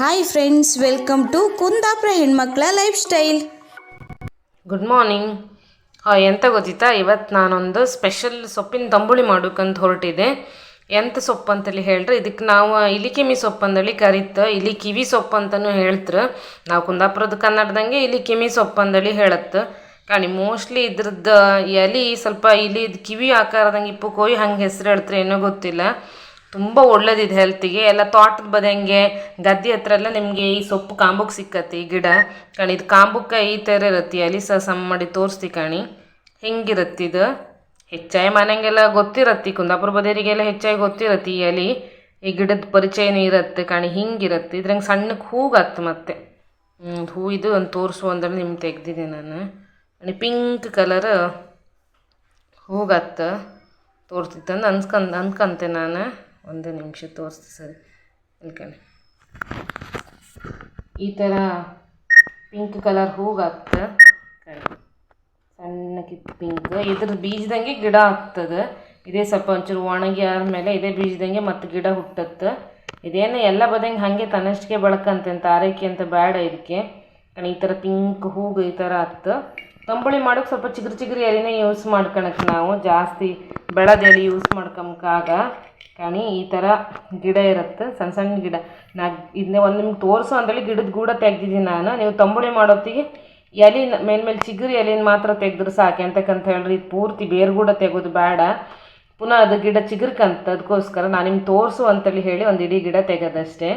Hi friends welcome to Kundapura ಹೆಣ್ಮಕ್ಳ life style good morning ಎಂತ ಗೊತ್ತಿತ್ತಾ? ಇವತ್ತು ನಾನೊಂದು ಸ್ಪೆಷಲ್ ಸೊಪ್ಪಿನ ತಂಬುಳಿ ಮಾಡೋಕ್ಕಂತ ಹೊರಟಿದೆ. ಎಂತ ಸೊಪ್ಪು ಅಂತೇಳಿ ಹೇಳ್ರಿ? ಇದಕ್ಕೆ ನಾವು ಇಲಿಕಿಮಿ ಸೊಪ್ಪು ಅಂದೇಳಿ ಕರಿತ. ಇಲಿ ಕಿವಿ ಸೊಪ್ಪು ಅಂತಲೂ ಹೇಳ್ತಾರೆ ನಾವು ಕುಂದಾಪುರದ ಕನ್ನಡದಂಗೆ ಇಲಿ ಕಿಮಿ ಸೊಪ್ಪು ಅಂದೇಳಿ ಹೇಳತ್ತೆ. ಕಾಣಿ ಮೋಸ್ಟ್ಲಿ ಇದ್ರದ್ದು ಎಲೆ ಸ್ವಲ್ಪ ಇಲಿ ಕಿವಿ ಆಕಾರದಂಗೆ ಇಪ್ಪು ಕೋಯಿ ಹಂಗೆ ಹೆಸರು ಹೇಳ್ತಾರೆ ಏನೋ ಗೊತ್ತಿಲ್ಲ. ತುಂಬ ಒಳ್ಳೇದಿದೆ ಹೆಲ್ತಿಗೆ ಎಲ್ಲ ತೋಟದ ಬದಂಗೆ, ಗದ್ದೆ ಹತ್ರ ಎಲ್ಲ ನಿಮಗೆ ಈ ಸೊಪ್ಪು ಕಾಂಬುಕ್ ಸಿಕ್ಕತ್ತೆ, ಈ ಗಿಡ. ಕಣಿ, ಇದು ಕಾಂಬುಕ್ಕ ಈ ಥರ ಇರುತ್ತೆ ಅಲ್ಲಿ ಸಹ ಸಮ್ ಮಾಡಿ ತೋರಿಸ್ತಿ ಕಾಣಿ. ಹಿಂಗಿರತ್ತೆ ಇದು? ಹೆಚ್ಚಾಗಿ ಮನೆಗೆಲ್ಲ ಗೊತ್ತಿರತ್ತಿ, ಕುಂದಾಪುರ ಬದಿಯರಿಗೆಲ್ಲ ಹೆಚ್ಚಾಗಿ ಗೊತ್ತಿರತ್ತೆ ಈ ಎಲೆ ಈ ಗಿಡದ ಪರಿಚಯನೂ ಇರತ್ತೆ ಕಾಣಿ, ಹಿಂಗಿರತ್ತೆ. ಇದ್ರಂಗೆ ಸಣ್ಣಕ್ಕೆ ಹೂಗತ್ತೆ ಮತ್ತೆ. ಹೂ ಇದು ಒಂದು ತೋರಿಸು ಅಂದ್ರೆ ನಿಮ್ಗೆ ತೆಗ್ದಿದೆ ನಾನು. ಕಣಿ ಪಿಂಕ್ ಕಲರ್ ಹೋಗತ್ತ ತೋರ್ತಿತ್ತಂದು ಅನ್ಸ್ಕಂದು, ಅನ್ಕಂತೆ ನಾನು. ಒಂದು ನಿಮಿಷ ತೋರಿಸ್ತೀನಿ ಸರಿ. ಇಲ್ಕಣೆ ಈ ಥರ ಪಿಂಕ್ ಕಲರ್ ಹೂಗಾಗ್ತದೆ ಕಣೆ. ಸಣ್ಣಕ್ಕೆ ಪಿಂಕ್ ಇದ್ರ ಬೀಜದಂಗೆ ಗಿಡ ಆಗ್ತದೆ. ಇದೇ ಸ್ವಲ್ಪ ಒಂಚೂರು ಒಣಗಿ ಆದಮೇಲೆ ಇದೇ ಬೀಜದಂಗೆ ಮತ್ತೆ ಗಿಡ ಹುಟ್ಟತ್ತೆ. ಇದೇನು ಎಲ್ಲ ಬದಂಗೆ ಹಾಗೆ ತನ್ನಷ್ಟಕ್ಕೆ ಬೆಳಕಂತೆ ಅಂತ ಆರೈಕೆ ಅಂತ ಬೇಡ ಇದಕ್ಕೆ. ಕಣೆ, ಈ ಥರ ಪಿಂಕ್ ಹೂಗು ಈ ಥರ ಆಗ್ತು. ತಂಬುಳಿ ಮಾಡೋಕೆ ಸ್ವಲ್ಪ ಚಿಗುರು ಚಿಗುರು ಎಲೆನೇ ಯೂಸ್ ಮಾಡ್ಕೊಳಕ್ಕೆ ನಾವು. ಜಾಸ್ತಿ ಬೆಳೆದ ಯೂಸ್ ಮಾಡ್ಕೊಂಬಕಾಗ ಕಣಿ, ಈ ಥರ ಗಿಡ ಇರುತ್ತೆ, ಸಣ್ಣ ಸಣ್ಣ ಗಿಡ. ನಾ ಇದನ್ನೇ ಒಂದು ನಿಮ್ಗೆ ತೋರಿಸು ಅಂತೇಳಿ ಗಿಡದ ಗೂಡ ತೆಗ್ದಿದ್ದೀನಿ ನಾನು. ನೀವು ತಂಬುಳಿ ಮಾಡೋತ್ತಿಗೆ ಎಲಿನ ಮೇಲ್ಮೇಲೆ ಚಿಗುರು ಎಲೆನ ಮಾತ್ರ ತೆಗೆದ್ರೆ ಸಾಕು ಎಂತಕ್ಕಂತ ಹೇಳ್ರಿ. ಪೂರ್ತಿ ಬೇರ್ಗೂಡ ತೆಗೋದು ಬೇಡ ಪುನಃ ಅದು ಗಿಡ ಚಿಗುರ್ಕಂತ ಅದಕ್ಕೋಸ್ಕರ ನಾನು ನಿಮ್ಗೆ ತೋರಿಸು ಅಂತೇಳಿ ಹೇಳಿ ಒಂದು ಇಡೀ ಗಿಡ ತೆಗೆದಷ್ಟೇ.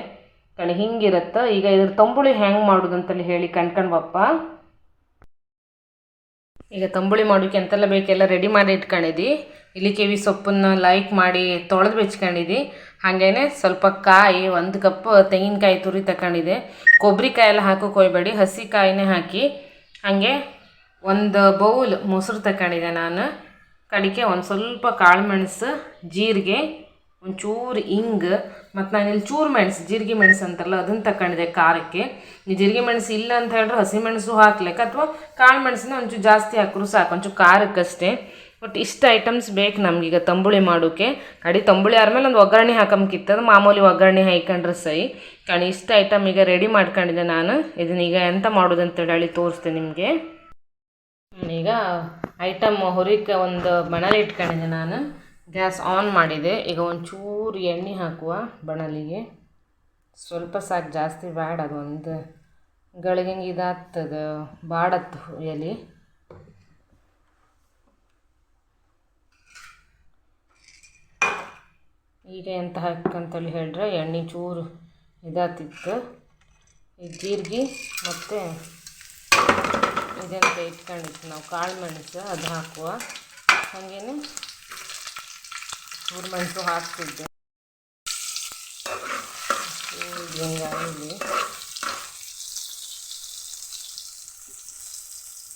ಕಣಿ, ಹಿಂಗಿರುತ್ತೆ. ಈಗ ಇದ್ರ ತಂಬುಳಿ ಹೆಂಗೆ ಮಾಡೋದು ಅಂತೇಳಿ ಹೇಳಿ ಕಣ್ಕಂಡ್ ಬಪ್ಪ. ಈಗ ತಂಬುಳಿ ಮಾಡೋಕೆ ಎಂತೆಲ್ಲ ಬೇಕೆಲ್ಲ ರೆಡಿ ಮಾಡಿ ಇಟ್ಕೊಂಡಿದ್ದಿ ಇಲ್ಲಿ ಕೆವಿ ಸೊಪ್ಪನ್ನು ಲೈಕ್ ಮಾಡಿ ತೊಳೆದು ಬೆಚ್ಕೊಂಡಿದ್ದಿ. ಹಾಗೇನೆ ಸ್ವಲ್ಪ ಕಾಯಿ, ಒಂದು ಕಪ್ ತೆಂಗಿನಕಾಯಿ ತುರಿ ತಗೊಂಡಿದ್ದೆ ಕೊಬ್ಬರಿ ಕಾಯಿ ಎಲ್ಲ ಹಾಕೋಕೆ ಹೋಗ್ಬೇಡಿ ಹಸಿ ಕಾಯಿನೇ ಹಾಕಿ. ಹಾಗೆ ಒಂದು ಬೌಲ್ ಮೊಸರು ತಗೊಂಡಿದ್ದೆ ನಾನು. ಕಡಿಕೆ ಒಂದು ಸ್ವಲ್ಪ ಕಾಳು ಮೆಣಸು ಜೀರಿಗೆ, ಒಂಚೂರು ಹಿಂಗ್ ಮತ್ತು ಇಲ್ಲಿ ಚೂರು ಮೆಣಸು, ಜೀರಿಗೆ ಮೆಣಸು ಅಂತಾರಲ್ಲ ಅದನ್ನು ತಗೊಂಡಿದ್ದೆ ಖಾರಕ್ಕೆ. ನೀವು ಜೀರಿಗೆ ಮೆಣಸು ಇಲ್ಲ ಅಂತ ಹೇಳಿದ್ರೆ ಹಸಿ ಮೆಣಸು ಹಾಕ್ಲಿಕ್ಕೆ, ಅಥವಾ ಕಾಳು ಮೆಣಸನ್ನ ಒಂಚೂರು ಜಾಸ್ತಿ ಹಾಕಿದ್ರು ಸಾಕು, ಒಂಚೂರು ಖಾರಕ್ಕಷ್ಟೇ. ಬಟ್ ಇಷ್ಟು ಐಟಮ್ಸ್ ಬೇಕು ನಮಗೀಗ ತಂಬುಳಿ ಮಾಡೋಕ್ಕೆ ಕಡಿ ತಂಬುಳಿ ಆದ್ಮೇಲೆ ಒಂದು ಒಗ್ಗರಣೆ ಹಾಕಂಕಿತ್ತದ ಮಾಮೂಲಿ ಒಗ್ಗರಣೆ ಹಾಕೊಂಡ್ರೆ ಸೈ ಕಣಿ ಇಷ್ಟು ಐಟಮ್ ಈಗ ರೆಡಿ ಮಾಡ್ಕೊಂಡಿದ್ದೆ ನಾನು. ಇದನ್ನೀಗ ಎಂತ ಮಾಡೋದು ಅಂತೇಳಿ ಹೇಳಿ ತೋರಿಸ್ತೆ ನಿಮಗೆ. ಈಗ ಐಟಮ್ ಹುರಿಕೆ ಒಂದು ಬಣಲಿ ಇಟ್ಕೊಂಡಿದ್ದೆ ನಾನು. ಗ್ಯಾಸ್ ಆನ್ ಮಾಡಿದೆ. ಈಗ ಒಂಚೂರು ಎಣ್ಣೆ ಹಾಕುವ ಬಣಲಿಗೆ. ಸ್ವಲ್ಪ ಸಾಕು ಜಾಸ್ತಿ ಬ್ಯಾಡ ಅದು ಒಂದು. ಗಳಿಗೆಂಗೆ ಇದಾಗ್ತದೆ. ಬಾಡತ್ತು ಎಲೆ. ಈಗ ಎಂತ ಹಾಕಂತೇಳಿ ಹೇಳಿದ್ರೆ ಎಣ್ಣೆ ಚೂರು ಇದಾತಿತ್ತು. ಈ ಜೀರಿಗೆ ಮತ್ತು ಇದೆಂತ ಇಟ್ಕೊಂಡಿತ್ತು ನಾವು ಕಾಳು ಮೆಣಸು ಅದು ಹಾಕುವ. ಹಾಗೇನೆ ಚೂರು ಮೆಣಸು ಹಾಕ್ತಿದ್ದೆ.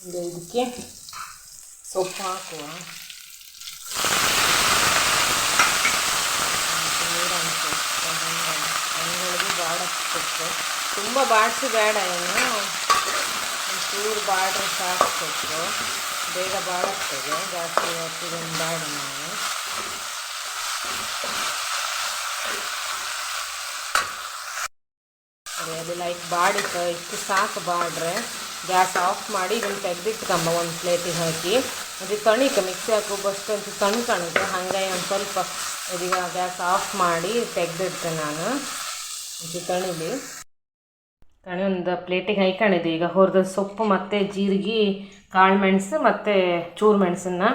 ಈಗ ಇದಕ್ಕೆ ಸೊಪ್ಪು ಹಾಕುವ. ಬಾಡಕ್ಕೆ ತುಂಬ ಬಾಡಿಸಿ ಬೇಡ ಏನು ಒಂಚೂರು ಬಾಡ್ರೆ ಸಾಕು ಬೇಗ ಬಾಡಾಗ್ತದೆ. ಜಾಸ್ತಿ ಹೊತ್ತಿಗೊಂದು ಬೇಡ ನಾವು ಅದೇ ಲೈಕ್ ಬಾಡಿತ್ತು ಇಷ್ಟು ಸಾಕು ಬಾಡ್ರೆ. ಗ್ಯಾಸ್ ಆಫ್ ಮಾಡಿ ಇದನ್ನು ತೆಗೆದಿಟ್ಕೊಂಬ ಒಂದು ಪ್ಲೇಟಿಗೆ ಹಾಕಿ. ಅದು ತಣಿಕ, ಮಿಕ್ಸಿ ಬಸ್ಟ್ ಅಂತ ತಣ್ಣು ಕಾಣುತ್ತೆ ಹಾಗಾಗಿ ಒಂದು ಸ್ವಲ್ಪ ಇದೀಗ ಗ್ಯಾಸ್ ಆಫ್ ಮಾಡಿ ತೆಗೆದಿಡ್ತೆ ನಾನು. ಒಂಚೂರು ತಣಿಲಿ ಕಣಿ ಒಂದು ಪ್ಲೇಟಿಗೆ ಹಾಯ್ಕೊಂಡಿದ್ದೆ ಈಗ ಹುರಿದ ಸೊಪ್ಪು ಮತ್ತು ಜೀರಿಗೆ, ಕಾಳು ಮೆಣಸು ಮತ್ತು ಚೂರು ಮೆಣಸನ್ನು.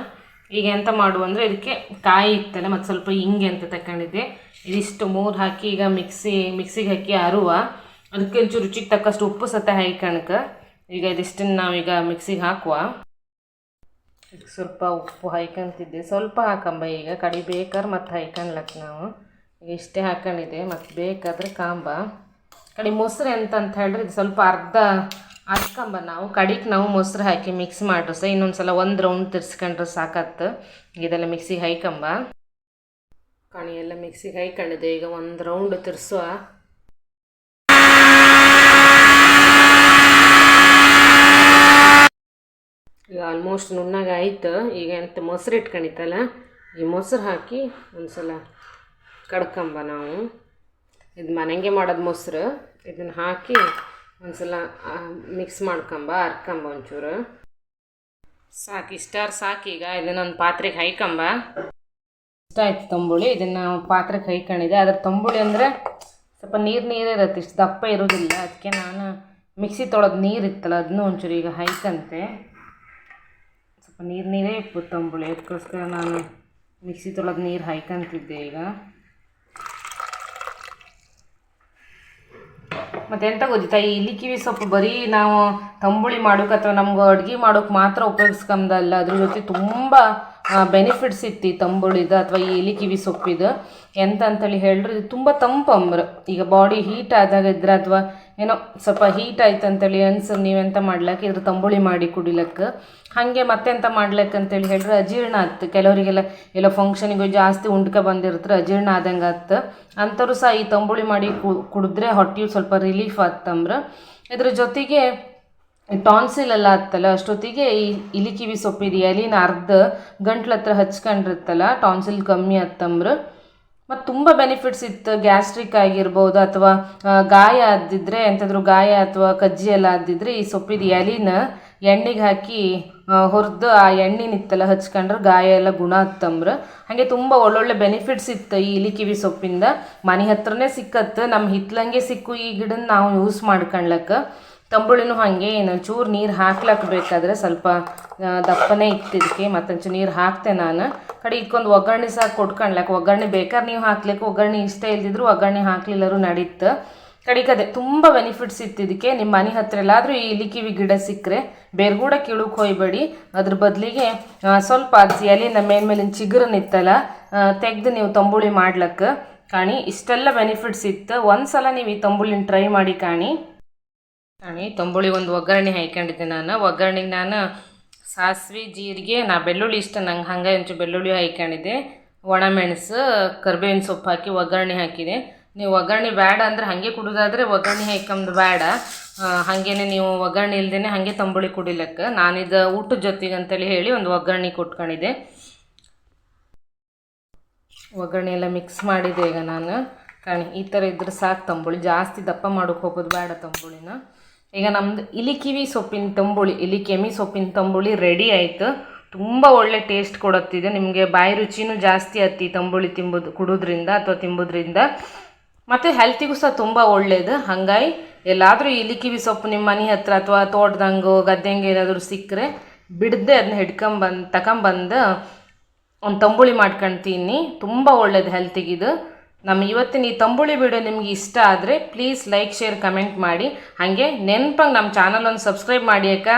ಈಗ ಎಂತ ಮಾಡುವ ಅಂದರೆ ಇದಕ್ಕೆ ಕಾಯಿ ಇತ್ತಲ್ಲ, ಮತ್ತು ಸ್ವಲ್ಪ ಹಿಂಗೆ ಅಂತ ತಗೊಂಡಿದ್ದೆ ಇದಿಷ್ಟು ಮೂರು ಹಾಕಿ ಈಗ ಮಿಕ್ಸಿ, ಮಿಕ್ಸಿಗೆ ಹಾಕಿ ಅರುವ. ಅದಕ್ಕೆ ಒಂಚೂರು ರುಚಿಗೆ ತಕ್ಕಷ್ಟು ಉಪ್ಪು ಸತ ಕಣಕ ಈಗ ಇದಿಷ್ಟನ್ನು ನಾವೀಗ ಮಿಕ್ಸಿಗೆ ಹಾಕುವ. ಸ್ವಲ್ಪ ಉಪ್ಪು ಹಾಯ್ಕೊಂತಿದ್ದೆ ಸ್ವಲ್ಪ ಹಾಕಂಬ ಈಗ. ಕಡಿ ಬೇಕಾದ್ರೆ ಮತ್ತೆ ಹಾಯ್ಕೊಳ್ಲಕ್ಕ ನಾವು. ಇಷ್ಟೇ ಹಾಕೊಂಡಿದ್ದೆ ಮತ್ತು ಬೇಕಾದ್ರೆ ಕಾಂಬ. ಕಡಿ ಮೊಸರು ಎಂತಂತ ಹೇಳಿದ್ರೆ ಇದು ಸ್ವಲ್ಪ ಅರ್ಧ ಹಾಕ್ಕೊಂಬ ನಾವು. ಕಡಿಗೆ ನಾವು ಮೊಸರು ಹಾಕಿ ಮಿಕ್ಸ್ ಮಾಡ್ರು ಸಹ. ಇನ್ನೊಂದು ಸಲ ಒಂದು ರೌಂಡ್ ತಿರ್ಸ್ಕೊಂಡ್ರೆ ಸಾಕತ್ತು ಇದೆಲ್ಲ ಮಿಕ್ಸಿಗೆ ಹೈಕಂಬ ಕಣಿ, ಎಲ್ಲ ಮಿಕ್ಸಿಗೆ ಹಾಯ್ಕೊಂಡಿದ್ದೆ ಈಗ ಒಂದು ರೌಂಡ್ ತಿರ್ಸುವ. ಈಗ ಆಲ್ಮೋಸ್ಟ್ ನುಣ್ಣಗೆ ಆಯ್ತು ಈಗ ಎಂತ ಮೊಸರು ಇಟ್ಕೊಂಡಿತ್ತಲ್ಲ, ಈ ಮೊಸರು ಹಾಕಿ ಒಂದು ಸಲ ಕಡ್ಕೊಂಬ ನಾವು. ಇದು ಮನೆಗೆ ಮಾಡೋದು ಮೊಸರು. ಇದನ್ನು ಹಾಕಿ ಒಂದ್ಸಲ ಮಿಕ್ಸ್ ಮಾಡ್ಕೊಂಬ, ಅರ್ಕಂಬ ಒಂಚೂರು. ಸಾಕು, ಇಷ್ಟಾರು ಸಾಕು ಈಗ. ಇದನ್ನೊಂದು ಪಾತ್ರೆಗೆ ಹೈಕಂಬ. ಇಷ್ಟ ಆಯ್ತು ತಂಬುಳಿ. ಇದನ್ನು ಪಾತ್ರೆಗೆ ಹೈಕೊಂಡಿದೆ. ಅದ್ರ ತಂಬುಳಿ ಅಂದರೆ ಸ್ವಲ್ಪ ನೀರು ನೀರೇ ಇರುತ್ತೆ. ಇಷ್ಟು ದಪ್ಪ ಇರೋದಿಲ್ಲ. ಅದಕ್ಕೆ ನಾನು ಮಿಕ್ಸಿ ತೊಳೆದು ನೀರು ಇತ್ತಲ್ಲ ಅದನ್ನೂ ಒಂಚೂರು ಈಗ ಹೈಕಂತೆ. ಸ್ವಲ್ಪ ನೀರು ನೀರೇ ಇಪ್ಪು ತಂಬುಳಿ. ಅದಕ್ಕೋಸ್ಕರ ನಾನು ಮಿಕ್ಸಿ ತೊಳೆದು ನೀರು ಹೈಕಂತಿದ್ದೆ ಈಗ. ಮತ್ತು ಎಂತ ಗೊತ್ತಿತ್ತಾ? ಈ ಕಿವಿ ಸೊಪ್ಪು ಬರೀ ನಾವು ತಂಬುಳಿ ಮಾಡೋಕೆ ಅಥವಾ ನಮ್ಗೆ ಅಡುಗೆ ಮಾಡೋಕೆ ಮಾತ್ರ ಉಪಯೋಗಿಸ್ಕೊಂಬಲ್ಲ ಅದ್ರ ಜೊತೆ ತುಂಬ ಬೆನಿಫಿಟ್ಸ್ ಇತ್ತು, ತಂಬುಳಿದು ಅಥವಾ ಈ ಇಲಿಕಿವಿ ಸೊಪ್ಪಿದು. ಎಂತ ಅಂತೇಳಿ ಹೇಳ್ರಿ ಇದು ತುಂಬ ತಂಪಂಬ್ರ ಈಗ ಬಾಡಿ ಹೀಟ್ ಆದಾಗ ಇದ್ರೆ ಅಥವಾ ಏನೋ ಸ್ವಲ್ಪ ಹೀಟ್ ಆಯ್ತು ಅಂತೇಳಿ ಅನ್ಸು, ನೀವೆಂತ ಮಾಡ್ಲಕ್ಕೆ? ಇದ್ರ ತಂಬುಳಿ ಮಾಡಿ ಕುಡಿಲಕ್ಕೆ. ಹಾಗೆ ಮತ್ತೆಂತ ಮಾಡ್ಲಕ್ಕೆ ಅಂತೇಳಿ ಹೇಳಿದ್ರೆ ಅಜೀರ್ಣ ಆತು. ಕೆಲವರಿಗೆಲ್ಲ ಎಲ್ಲ ಫಂಕ್ಷನಿಗೆ ಜಾಸ್ತಿ ಉಂಡ್ಕ ಬಂದಿರ್ತಾರೆ ಅಜೀರ್ಣ ಆದಂಗೆ ಆತು. ಅಂಥವ್ರು ಸಹ ಈ ತಂಬುಳಿ ಮಾಡಿ ಕುಡಿದ್ರೆ ಹೊಟ್ಟೆ ಸ್ವಲ್ಪ ರಿಲೀಫ್ ಆಗ್ತಂಬ್ರ ಇದ್ರ ಜೊತೆಗೆ ಟಾನ್ಸಿಲ್ ಎಲ್ಲ ಆತ್ತಲ್ಲ ಅಷ್ಟೊತ್ತಿಗೆ ಈ ಇಲಿಕಿವಿ ಸೊಪ್ಪಿದ ಎಲಿನ ಅರ್ಧ ಗಂಟ್ಲ ಹತ್ರ ಹಚ್ಕೊಂಡಿರುತ್ತಲ್ಲ ಟಾನ್ಸಿಲ್ ಕಮ್ಮಿ ಆತ್ತಂಬ್ರ ಮತ್ತು ತುಂಬ ಬೆನಿಫಿಟ್ಸ್ ಇತ್ತು ಗ್ಯಾಸ್ಟ್ರಿಕ್ ಆಗಿರ್ಬೋದು ಅಥವಾ ಗಾಯ ಆದಿದ್ರೆ ಎಂಥಾದ್ರೂ ಗಾಯ ಅಥವಾ ಕಜ್ಜಿ ಎಲ್ಲ ಆದಿದ್ರೆ ಈ ಸೊಪ್ಪಿದ ಎಲಿನ ಎಣ್ಣೆಗೆ ಹಾಕಿ ಹುರಿದು ಆ ಎಣ್ಣೆನಿತ್ತಲ್ಲ ಹಚ್ಕೊಂಡ್ರೆ ಗಾಯ ಎಲ್ಲ ಗುಣ ಆತ್ತಂಬ್ರ ಹಾಗೆ ತುಂಬ ಒಳ್ಳೊಳ್ಳೆ ಬೆನಿಫಿಟ್ಸ್ ಇತ್ತು ಈ ಇಲಿಕಿವಿ ಸೊಪ್ಪಿಂದ. ಮನೆ ಹತ್ರನೇ ಸಿಕ್ಕತ್ತು ನಮ್ಮ ಹಿತ್ಲಂಗೆ ಸಿಕ್ಕು ಈ ಗಿಡನ ನಾವು ಯೂಸ್ ಮಾಡ್ಕೊಳ್ಲಕ್ಕ ತಂಬುಳಿನೂ ಹಾಗೆ ಚೂರು ನೀರು ಹಾಕ್ಲಕ್ಕೆ ಬೇಕಾದ್ರೆ ಸ್ವಲ್ಪ ದಪ್ಪನೇ ಇತ್ತು ಇದಕ್ಕೆ ಮತ್ತೊಂಚೂರು ನೀರು ಹಾಕ್ತೆ ನಾನು. ಕಡೆ ಇದಕ್ಕೊಂದು ಒಗ್ಗರಣೆ ಸಹ ಕೊಟ್ಕೊಂಡ್ಲಕ್ಕೆ ಒಗ್ಗರಣೆ ಬೇಕಾದ್ರೆ ನೀವು ಹಾಕ್ಲಿಕ್ಕೆ? ಒಗ್ಗರಣೆ ಇಷ್ಟ ಇಲ್ದಿದ್ರು ಒಗ್ಗರಣೆ ಹಾಕ್ಲಿಲ್ಲರೂ ನಡೀತು. ಕಡಿಕದೆ ತುಂಬ ಬೆನಿಫಿಟ್ಸ್ ಇತ್ತು ಇದಕ್ಕೆ ನಿಮ್ಮ ಮನೆ ಹತ್ರ ಎಲ್ಲಾದರೂ ಈ ಇಲಿಕಿವಿ ಗಿಡ ಸಿಕ್ಕರೆ ಬೇರ್ಗೂಡ ಕೀಳಕ್ಕೆ ಹೋಯ್ಬೇಡಿ. ಅದ್ರ ಬದಲಿಗೆ ಸ್ವಲ್ಪ ಅದು ನಮ್ಮ ಮೇಲ್ಮೇಲಿನ ಚಿಗುರನಿತ್ತಲ್ಲ ತೆಗೆದು ನೀವು ತಂಬುಳಿ ಮಾಡ್ಲಕ್ಕೆ ಕಾಣಿ, ಇಷ್ಟೆಲ್ಲ ಬೆನಿಫಿಟ್ಸ್ ಇತ್ತು. ಒಂದು ಸಲ ನೀವು ಈ ತಂಬುಳಿನ ಟ್ರೈ ಮಾಡಿ ಕಾಣಿ. ಕಾಣಿ ತಂಬುಳಿ ಒಂದು ಒಗ್ಗರಣೆ ಹಾಕ್ಕೊಂಡಿದ್ದೆ ನಾನು. ಒಗ್ಗರಣೆಗೆ ನಾನು ಸಾಸಿವೆ, ಜೀರಿಗೆ, ನಾ ಬೆಳ್ಳುಳ್ಳಿ ಇಷ್ಟ ನಂಗೆ ಹಂಗೆ ಒಂಚೂರು ಬೆಳ್ಳುಳ್ಳಿ ಹಾಕ್ಕೊಂಡಿದ್ದೆ ಒಣಮೆಣಸು ಕರ್ಬೇವಿನ ಸೊಪ್ಪು ಹಾಕಿ ಒಗ್ಗರಣೆ ಹಾಕಿದೆ. ನೀವು ಒಗ್ಗರಣೆ ಬೇಡ ಅಂದರೆ ಹಾಗೆ ಕುಡೋದಾದರೆ ಒಗ್ಗರಣೆ ಹಾಕೊಂದು ಬೇಡ ಹಾಗೇನೆ ನೀವು ಒಗ್ಗರಣೆ ಇಲ್ದೇ ಹಾಗೆ ತಂಬುಳಿ ಕುಡಿಲಕ್ಕೆ. ನಾನಿದು ಊಟದ ಜೊತೆಗೆ ಅಂತೇಳಿ ಹೇಳಿ ಒಂದು ಒಗ್ಗರಣೆ ಕೊಟ್ಕೊಂಡಿದ್ದೆ. ಒಗ್ಗರಣೆ ಎಲ್ಲ ಮಿಕ್ಸ್ ಮಾಡಿದೆ ಈಗ ನಾನು. ಕಣಿ ಈ ಥರ ಇದ್ರೆ ಸಾಕು ತಂಬುಳಿ. ಜಾಸ್ತಿ ದಪ್ಪ ಮಾಡೋಕೆ ಹೋಗೋದು ಬೇಡ ತಂಬುಳಿನ. ಈಗ ನಮ್ದು ಇಲಿಕಿವಿ ಸೊಪ್ಪಿನ ತಂಬುಳಿ ಇಲಿಕೆಮಿ ಸೊಪ್ಪಿನ ತಂಬುಳಿ ರೆಡಿ ಆಯಿತು. ತುಂಬ ಒಳ್ಳೆ ಟೇಸ್ಟ್ ಕೊಡುತ್ತಿದೆ. ನಿಮಗೆ ಬಾಯಿ ರುಚಿನೂ ಜಾಸ್ತಿ ಹತ್ತಿ ತಂಬುಳಿ ತಿಂಬುದು, ಕುಡೋದ್ರಿಂದ ಅಥವಾ ತಿಂಬೋದ್ರಿಂದ. ಮತ್ತು ಹೆಲ್ತಿಗೂ ಸಹ ತುಂಬ ಒಳ್ಳೆಯದು ಹಾಗಾಗಿ ಎಲ್ಲಾದರೂ ಇಲಿ ಕಿವಿ ಸೊಪ್ಪು ನಿಮ್ಮ ಮನೆ ಹತ್ರ ಅಥವಾ ತೋಟದಂಗು, ಗದ್ದೆಂಗೆ ಏನಾದರೂ ಸಿಕ್ಕರೆ ಬಿಡದೆ ಅದನ್ನ ಹಿಡ್ಕೊಂಬಂದು ತಗೊಂಬಂದು ಒಂದು ತಂಬುಳಿ ಮಾಡ್ಕೊಳ್ತೀನಿ ತುಂಬ ಒಳ್ಳೇದು ಹೆಲ್ತಿಗಿದು ನಮ್ಮ ಇವತ್ತಿನ ಈ ತಂಬುಳಿ ವಿಡಿಯೋ ನಿಮ್ಗೆ ಇಷ್ಟ ಆದರೆ ಪ್ಲೀಸ್ ಲೈಕ್ ಶೇರ್ ಕಮೆಂಟ್ ಮಾಡಿ. ಹಾಗೆ ನೆನಪಾಗಿ ನಮ್ಮ ಚಾನಲ್ ಒಂದು ಸಬ್ಸ್ಕ್ರೈಬ್ ಮಾಡಿ ಅಕ್ಕ.